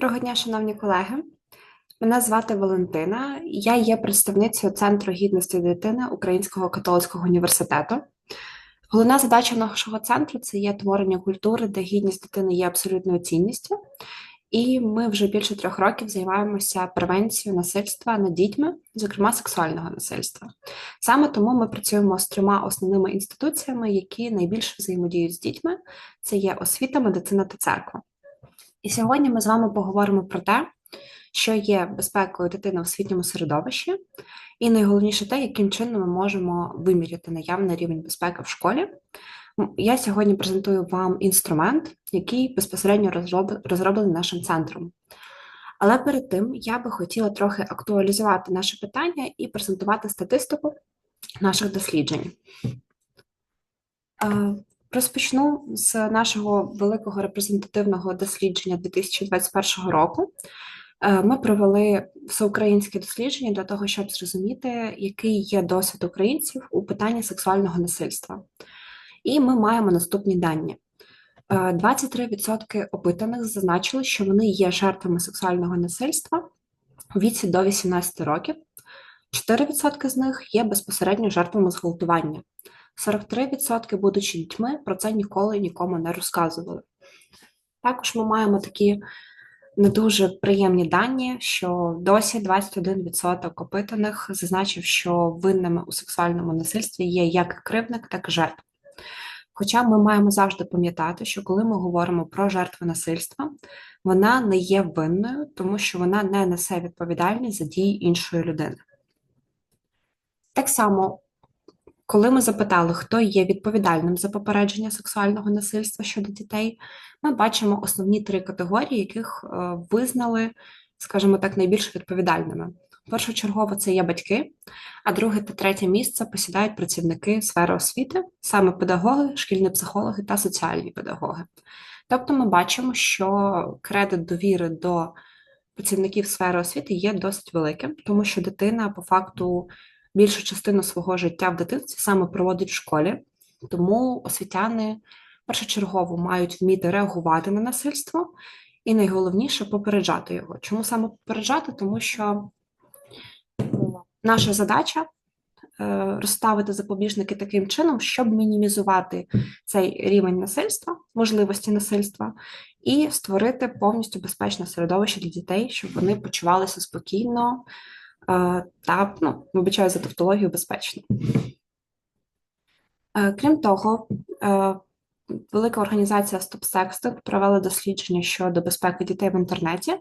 Доброго дня, шановні колеги. Мене звати Валентина. Я є представницею Центру гідності дитини Українського католицького університету. Головна задача нашого центру це є творення культури, де гідність дитини є абсолютною цінністю. І ми вже більше трьох років займаємося превенцією насильства над дітьми, зокрема сексуального насильства. Саме тому ми працюємо з трьома основними інституціями, які найбільше взаємодіють з дітьми: це є освіта, медицина та церква. І сьогодні ми з вами поговоримо про те, що є безпекою дитини в освітньому середовищі, і найголовніше те, яким чином ми можемо виміряти наявний рівень безпеки в школі. Я сьогодні презентую вам інструмент, який безпосередньо розроблений нашим центром. Але перед тим я би хотіла трохи актуалізувати наше питання і презентувати статистику наших досліджень. Розпочну з нашого великого репрезентативного дослідження 2021 року. Е, ми провели всеукраїнське дослідження для того, щоб зрозуміти, який є досвід українців у питанні сексуального насильства. І ми маємо наступні дані: 23% е, опитаних зазначили, що вони є жертвами сексуального насильства у віці до 18 років, 4% з них є безпосередньо жертвами зґвалтування. 43%, будучи дітьми, про це ніколи нікому не розказували. Також ми маємо такі не дуже приємні дані, що досі 21% опитаних зазначив, що винними у сексуальному насильстві є як кривник, так і жертва. Хоча ми маємо завжди пам'ятати, що коли ми говоримо про жертву насильства, вона не є винною, тому що вона не несе відповідальність за дії іншої людини. Так само коли ми запитали, хто є відповідальним за попередження сексуального насильства щодо дітей, ми бачимо основні три категорії, яких е, визнали, скажімо так, найбільш відповідальними. Першочергово це є батьки, а друге та третє місце посідають працівники сфери освіти, саме педагоги, шкільні психологи та соціальні педагоги. Тобто ми бачимо, що кредит довіри до працівників сфери освіти є досить великим, тому що дитина по факту більшу частину свого життя в дитинстві саме проводить в школі, тому освітяни першочергово мають вміти реагувати на насильство і найголовніше попереджати його. Чому саме попереджати? Тому що наша задача е, розставити запобіжники таким чином, щоб мінімізувати цей рівень насильства, можливості насильства, і створити повністю безпечне середовище для дітей, щоб вони почувалися спокійно та ну, вибачаю за тавтологію безпечно. Е, крім того, е, велика організація StopSexting провела дослідження щодо безпеки дітей в інтернеті,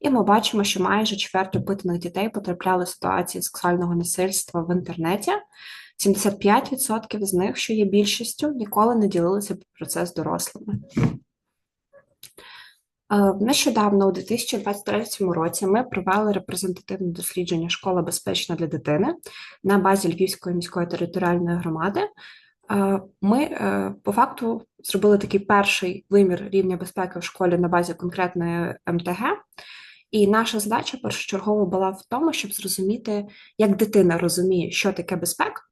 і ми бачимо, що майже чверть опитаних дітей потрапляли в ситуації сексуального насильства в інтернеті. 75% з них, що є більшістю, ніколи не ділилися про це з дорослими. Е, нещодавно, у 2023 році, ми провели репрезентативне дослідження Школа безпечна для дитини на базі Львівської міської територіальної громади. Е, ми е, по факту зробили такий перший вимір рівня безпеки в школі на базі конкретної МТГ. І наша задача першочергово була в тому, щоб зрозуміти, як дитина розуміє, що таке безпека,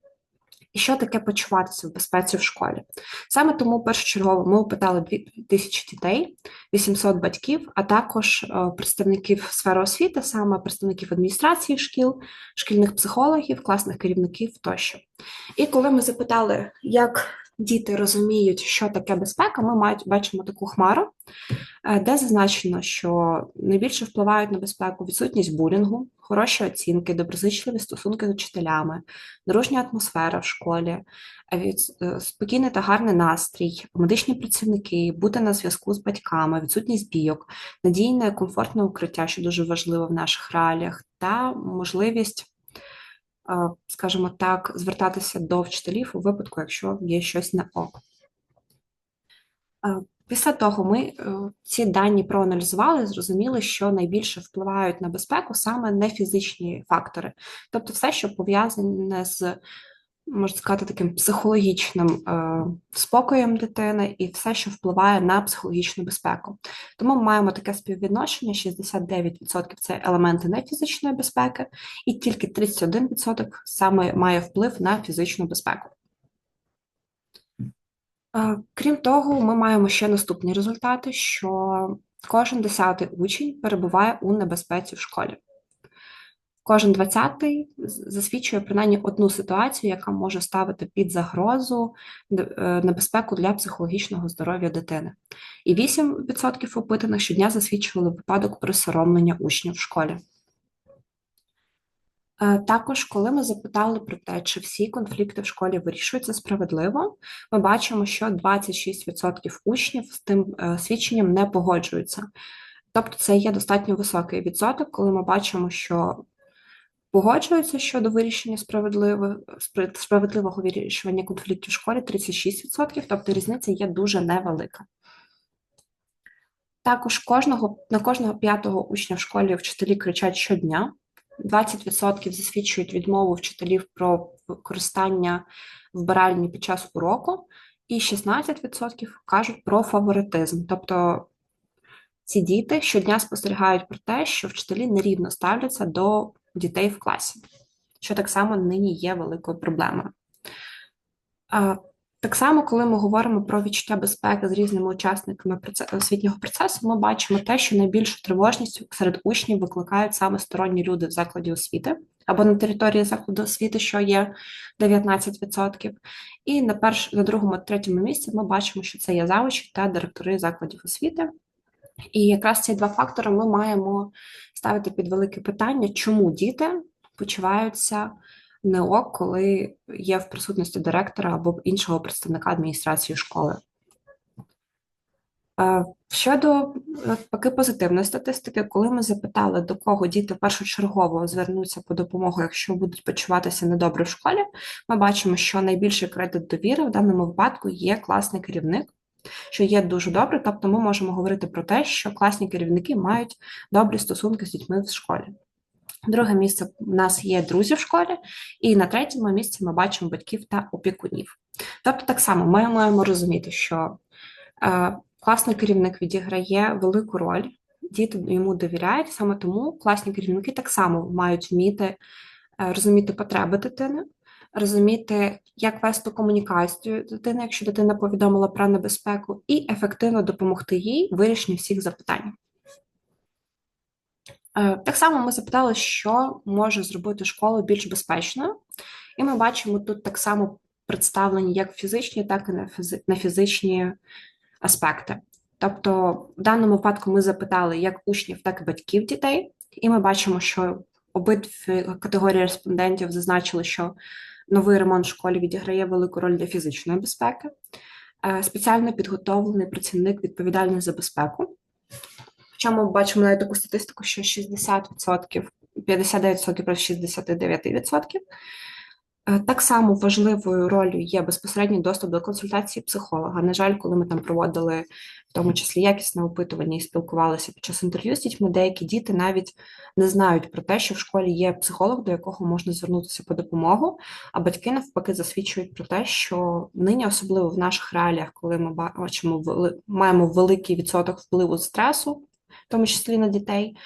і що таке почуватися в безпеці в школі. Саме тому першочергово ми опитали 2000 дітей, 800 батьків, а також е, представників сфери освіти, саме представників адміністрації шкіл, шкільних психологів, класних керівників тощо. І коли ми запитали, як діти розуміють, що таке безпека, ми мають бачимо таку хмару, е, де зазначено, що найбільше впливають на безпеку відсутність булінгу, хороші оцінки, доброзичливі стосунки з учителями, дружня атмосфера в школі, е, спокійний та гарний настрій, медичні працівники, бути на зв'язку з батьками, відсутність бійок, надійне комфортне укриття, що дуже важливо в наших реаліях, та можливість скажімо так, звертатися до вчителів у випадку, якщо є щось на ок. Після того ми е, ці дані проаналізували, зрозуміли, що найбільше впливають на безпеку саме не фізичні фактори, тобто все, що пов'язане з можна сказати, таким психологічним е, спокоєм дитини і все, що впливає на психологічну безпеку. Тому ми маємо таке співвідношення: 69% це елементи нефізичної безпеки, і тільки 31% саме має вплив на фізичну безпеку. Е, крім того, ми маємо ще наступні результати: що кожен десятий учень перебуває у небезпеці в школі. Кожен двадцятий засвідчує принаймні одну ситуацію, яка може ставити під загрозу е, небезпеку для психологічного здоров'я дитини. І 8% опитаних щодня засвідчували випадок присоромлення учнів в школі. Е, також, коли ми запитали про те, чи всі конфлікти в школі вирішуються справедливо, ми бачимо, що 26% учнів з тим е, свідченням не погоджуються. Тобто це є достатньо високий відсоток, коли ми бачимо, що погоджуються щодо вирішення справедливого справедливого вирішування конфліктів в школі 36%, тобто різниця є дуже невелика. Також кожного на кожного п'ятого учня в школі вчителі кричать щодня. 20% засвідчують відмову вчителів про використання вбиральні під час уроку, і 16% кажуть про фаворитизм. Тобто ці діти щодня спостерігають про те, що вчителі нерівно ставляться до дітей в класі, що так само нині є великою проблемою. Так само, коли ми говоримо про відчуття безпеки з різними учасниками освітнього процесу, ми бачимо те, що найбільшу тривожність серед учнів викликають саме сторонні люди в закладі освіти або на території закладу освіти, що є 19%. І на перш, на другому, третьому місці ми бачимо, що це є завучі та директори закладів освіти. І якраз ці два фактори ми маємо ставити під велике питання, чому діти почуваються не ок, коли є в присутності директора або іншого представника адміністрації школи. Е, щодо таки позитивної статистики, коли ми запитали, до кого діти першочергово звернуться по допомогу, якщо будуть почуватися недобре в школі, ми бачимо, що найбільший кредит довіри в даному випадку є класний керівник, що є дуже добре, тобто ми можемо говорити про те, що класні керівники мають добрі стосунки з дітьми в школі. Друге місце у нас є друзі в школі, і на третьому місці ми бачимо батьків та опікунів. Тобто, так само ми маємо розуміти, що е, класний керівник відіграє велику роль, діти йому довіряють, саме тому класні керівники так само мають вміти е, розуміти потреби дитини, розуміти, як вести комунікацію дитини, якщо дитина повідомила про небезпеку, і ефективно допомогти їй вирішенні всіх запитань. Е, так само ми запитали, що може зробити школу більш безпечною, і ми бачимо тут так само представлені як фізичні, так і на фізичні аспекти. Тобто, в даному випадку ми запитали як учнів, так і батьків дітей, і ми бачимо, що обидві категорії респондентів зазначили, що новий ремонт в школі відіграє велику роль для фізичної безпеки. Е, спеціально підготовлений працівник відповідальний за безпеку. Хоча ми бачимо навіть таку статистику, що 60%, 59% проти 69%. Так само важливою ролью є безпосередній доступ до консультації психолога. На жаль, коли ми там проводили в тому числі якісне опитування і спілкувалися під час інтерв'ю з дітьми, деякі діти навіть не знають про те, що в школі є психолог, до якого можна звернутися по допомогу, а батьки навпаки засвідчують про те, що нині, особливо в наших реаліях, коли ми бачимо маємо великий відсоток впливу стресу в тому числі на дітей,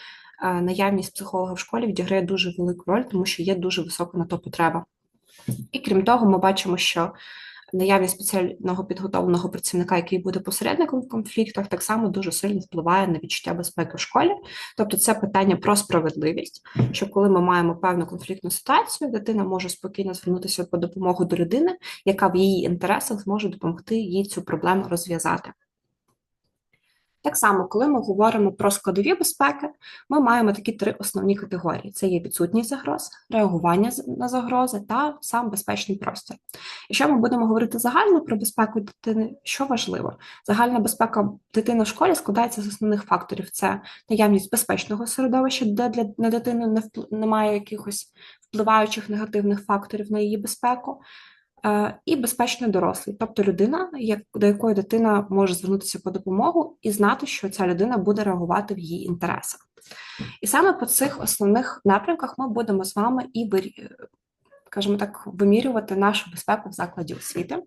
наявність психолога в школі відіграє дуже велику роль, тому що є дуже висока на то потреба. І крім того, ми бачимо, що наявність спеціального підготовленого працівника, який буде посередником в конфліктах, так само дуже сильно впливає на відчуття безпеки в школі. Тобто, це питання про справедливість, що коли ми маємо певну конфліктну ситуацію, дитина може спокійно звернутися по допомогу до людини, яка в її інтересах зможе допомогти їй цю проблему розв'язати. Так само, коли ми говоримо про складові безпеки, ми маємо такі три основні категорії: це є відсутність загроз, реагування на загрози та сам безпечний простір. Якщо ми будемо говорити загально про безпеку дитини, що важливо, загальна безпека дитини в школі складається з основних факторів: це наявність безпечного середовища, де для на дитини не впл... якихось впливаючих негативних факторів на її безпеку. Е, і безпечний дорослий, тобто людина, до якої дитина може звернутися по допомогу і знати, що ця людина буде реагувати в її інтересах. І саме по цих основних напрямках ми будемо з вами і скажімо так, вимірювати нашу безпеку в закладі освіти.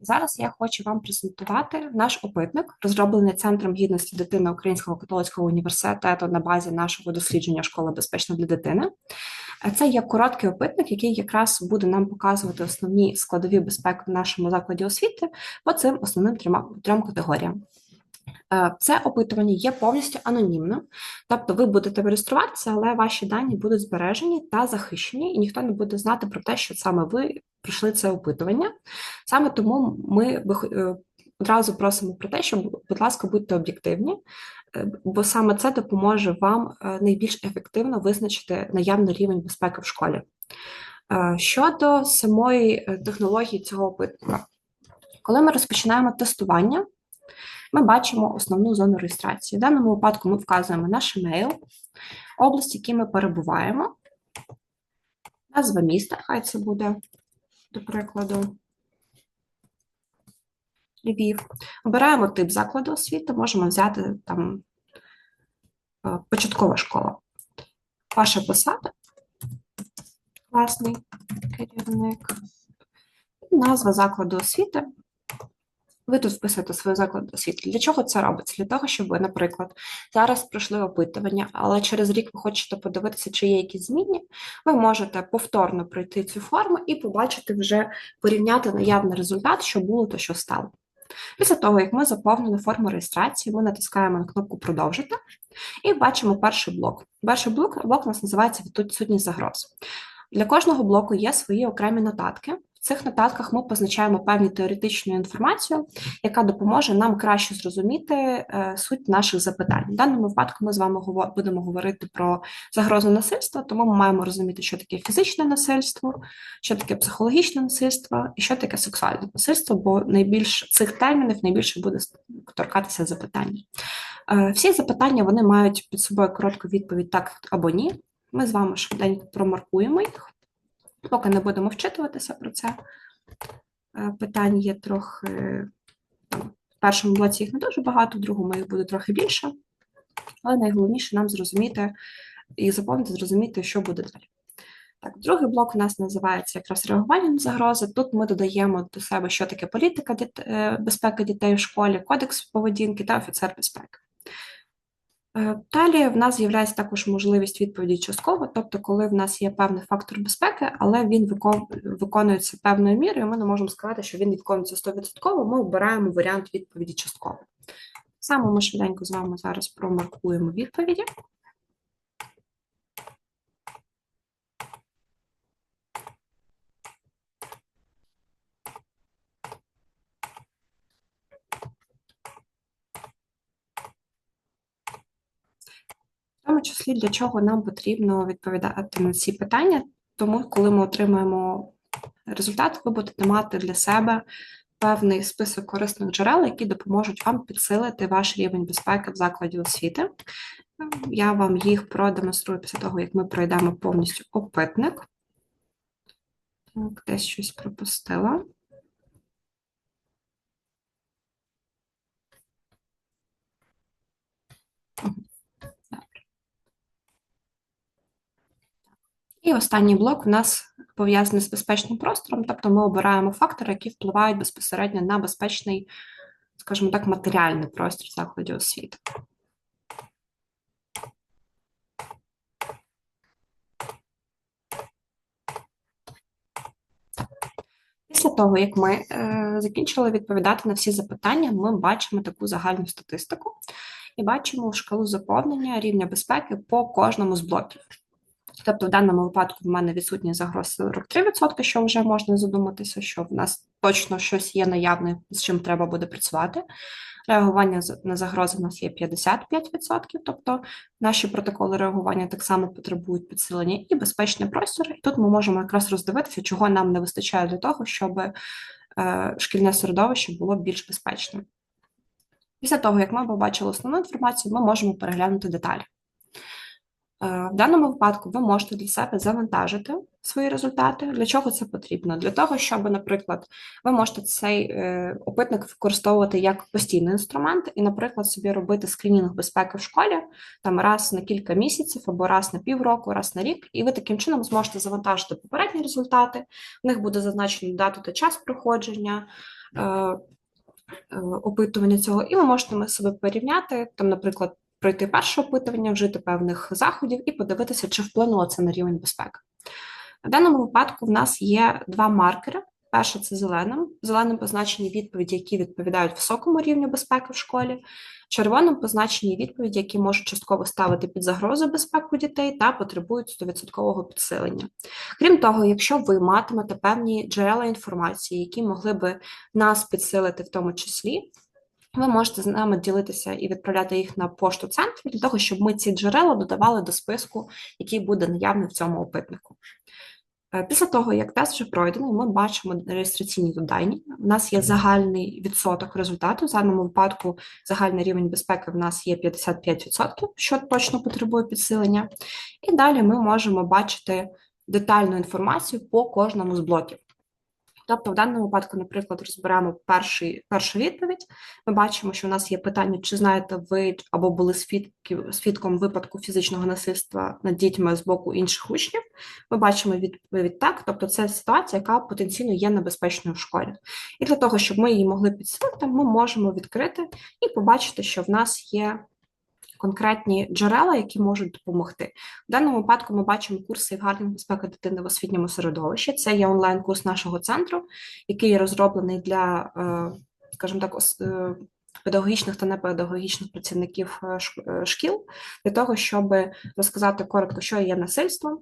Зараз я хочу вам презентувати наш опитник, розроблений Центром гідності дитини Українського католицького університету на базі нашого дослідження Школа безпечна для дитини. Це є короткий опитник, який якраз буде нам показувати основні складові безпеки в нашому закладі освіти по цим основним трьома трьом категоріям. Е, це опитування є повністю анонімним, тобто ви будете реєструватися, але ваші дані будуть збережені та захищені, і ніхто не буде знати про те, що саме ви пройшли це опитування. Саме тому ми е, одразу просимо про те, що, будь ласка, будьте об'єктивні, е, бо саме це допоможе вам найбільш ефективно визначити наявний рівень безпеки в школі. Щодо самої технології цього опитування, коли ми розпочинаємо тестування, ми бачимо основну зону реєстрації. В даному випадку ми вказуємо наш емейл, область, в якій ми перебуваємо, назва міста, хай це буде, до прикладу, Львів. Обираємо тип закладу освіти, можемо взяти там е, початкова школа. Ваша посада, класний керівник, назва закладу освіти. Ви тут вписуєте свою заклад освіти. Для чого це робиться? Для того, щоб ви, наприклад, зараз пройшли опитування, але через рік ви хочете подивитися, чи є якісь зміни, ви можете повторно пройти цю форму і побачити вже порівняти наявний результат, що було, то що стало. Після того, як ми заповнили форму реєстрації, ми натискаємо на кнопку Продовжити і бачимо перший блок. Перший блок блок у нас називається відсутність загроз. Для кожного блоку є свої окремі нотатки цих нотатках ми позначаємо певну теоретичну інформацію, яка допоможе нам краще зрозуміти е, суть наших запитань. В даному випадку ми з вами будемо говорити про загрозу насильства, тому ми маємо розуміти, що таке фізичне насильство, що таке психологічне насильство і що таке сексуальне насильство, бо найбільш цих термінів найбільше буде торкатися запитання. Е, всі запитання вони мають під собою коротку відповідь так або ні. Ми з вами швиденько промаркуємо їх. Поки не будемо вчитуватися про це. Е, питань є трохи, в першому блоці їх не дуже багато, в другому їх буде трохи більше, але найголовніше нам зрозуміти і заповнити, зрозуміти, що буде далі. Так, Другий блок у нас називається якраз реагування на загрози. Тут ми додаємо до себе, що таке політика е, безпеки дітей в школі, кодекс поведінки та офіцер безпеки. Е, далі в нас з'являється також можливість відповіді частково, тобто, коли в нас є певний фактор безпеки, але він виконується певною мірою, ми не можемо сказати, що він виконується 100%, ми обираємо варіант відповіді частково. Саме ми швиденько з вами зараз промаркуємо відповіді. тому числі для чого нам потрібно відповідати на ці питання, тому коли ми отримаємо результат, ви будете мати для себе певний список корисних джерел, які допоможуть вам підсилити ваш рівень безпеки в закладі освіти. Я вам їх продемонструю після того, як ми пройдемо повністю опитник. Так, Десь щось пропустила. І останній блок у нас пов'язаний з безпечним простором, тобто ми обираємо фактори, які впливають безпосередньо на безпечний, скажімо так, матеріальний простір закладів освіти. Після того, як ми е, закінчили відповідати на всі запитання, ми бачимо таку загальну статистику і бачимо шкалу заповнення рівня безпеки по кожному з блоків. Тобто, в даному випадку в мене відсутні загроз 43%, що вже можна задуматися, що в нас точно щось є наявне, з чим треба буде працювати. Реагування на загрози в нас є 55%, тобто наші протоколи реагування так само потребують підсилення і безпечний простір. І тут ми можемо якраз роздивитися, чого нам не вистачає для того, щоб е, шкільне середовище було більш безпечним. Після того, як ми побачили основну інформацію, ми можемо переглянути деталі. Е, в даному випадку ви можете для себе завантажити свої результати. Для чого це потрібно? Для того, щоб, наприклад, ви можете цей е, опитник використовувати як постійний інструмент, і, наприклад, собі робити скринінг безпеки в школі там раз на кілька місяців або раз на півроку, раз на рік, і ви таким чином зможете завантажити попередні результати. В них буде зазначено дату та час проходження. Е, опитування цього, і ви можете себе порівняти, там, наприклад, пройти перше опитування, вжити певних заходів і подивитися, чи вплинуло це на рівень безпеки. В даному випадку в нас є два маркери. Перше це зеленим. Зеленим позначені відповіді, які відповідають високому рівню безпеки в школі. Червоним позначені відповіді, які можуть частково ставити під загрозу безпеку дітей та потребують 100% підсилення. Крім того, якщо ви матимете певні джерела інформації, які могли би нас підсилити в тому числі. Ви можете з нами ділитися і відправляти їх на пошту центру для того, щоб ми ці джерела додавали до списку, який буде наявний в цьому опитнику. Е, Після того, як тест вже пройдений, ми бачимо реєстраційні дані. У нас є загальний відсоток результату. В даному випадку загальний рівень безпеки в нас є 55%, що точно потребує підсилення. І далі ми можемо бачити детальну інформацію по кожному з блоків. Тобто, в даному випадку, наприклад, розберемо перший, першу відповідь. Ми бачимо, що у нас є питання, чи знаєте ви або були свідків, свідком випадку фізичного насильства над дітьми з боку інших учнів. Ми бачимо відповідь так, тобто це ситуація, яка потенційно є небезпечною в школі. І для того, щоб ми її могли підсилити, ми можемо відкрити і побачити, що в нас є конкретні джерела, які можуть допомогти. В даному випадку ми бачимо курси гарних безпеки дитини в освітньому середовищі. Це є онлайн-курс нашого центру, який є розроблений для, е, скажімо так, е, педагогічних та непедагогічних працівників е, шкіл, для того, щоб розказати коротко, що є насильством,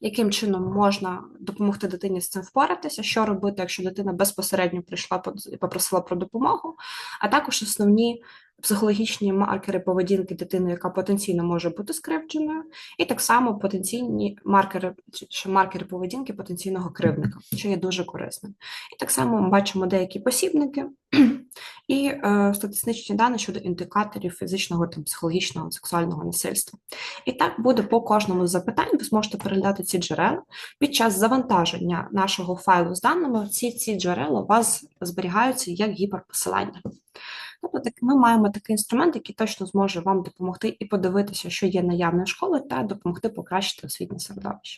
яким чином можна допомогти дитині з цим впоратися, що робити, якщо дитина безпосередньо прийшла і попросила про допомогу, а також основні психологічні маркери поведінки дитини, яка потенційно може бути скривдженою, і так само потенційні маркери чи- маркери поведінки потенційного кривдника, що є дуже корисним. І так само ми бачимо деякі посібники і е, статистичні дані щодо індикаторів фізичного та психологічного сексуального насильства. І так буде по кожному з запитань. Ви зможете переглядати ці джерела. Під час завантаження нашого файлу з даними ці, ці джерела у вас зберігаються як гіперпосилання. Тобто так, ми маємо такий інструмент, який точно зможе вам допомогти і подивитися, що є наявною школи, та допомогти покращити освітнє середовище.